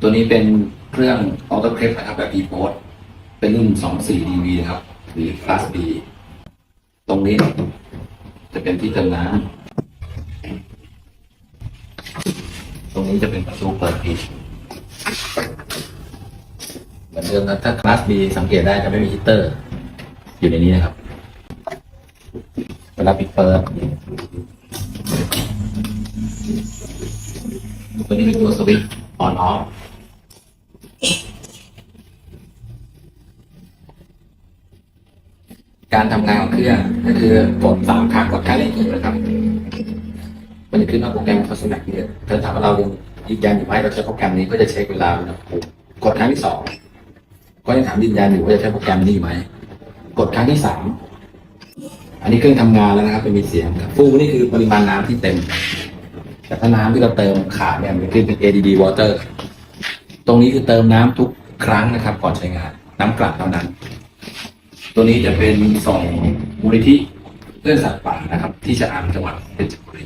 ตัวนี้เป็นเครื่องออโต้เครปนะครับแบบ e p o s เป็นรุ่น 24 dV นะครับ หรือ Class B ตรงนี้จะเป็นที่เติมน้ำตรงนี้จะเป็นประตูเปิดปิดเหมือนเดิมนะถ้า Class B สังเกตได้จะไม่มีฮีตเตอร์ อยู่ในนี้นะครับเวลาปิดเปิดตัวนี้เป็นตัวสวิตช์ อ่อนออฟการทำงานของเครื่องก็คือกดสามครั้งกดครั้งละเอียดนะครับ มันจะขึ้นว่าโปรแกรมโฆษณาเนี่ยถ้าถามว่าเรายืนยันอยู่ไหมเราใช้โปรแกรมนี้ก็จะเช็คเวลากดครั้งที่สองก็ยังถามยืนยันอยู่ว่าจะใช้โปรแกรมนี้อยู่ไหมกดครั้งที่สามอันนี้เครื่องทำงานแล้วนะครับเป็นมีเสียงครับฟูนี่คือปริมาณน้ำที่เต็ม แต่ถ้าน้ำที่เราเติมขาดเนี่ยมันจะขึ้นเป็น ADD water ตรงนี้คือเติมน้ำทุกครั้งนะครับ ก่อนใช้งาน น้ำกลัดเท่านั้น ตัวนี้จะเป็นสองมูลนิธิเพื่อนสัตว์ป่านะครับ ที่จะอ่านจังหวัดเพชรบุรี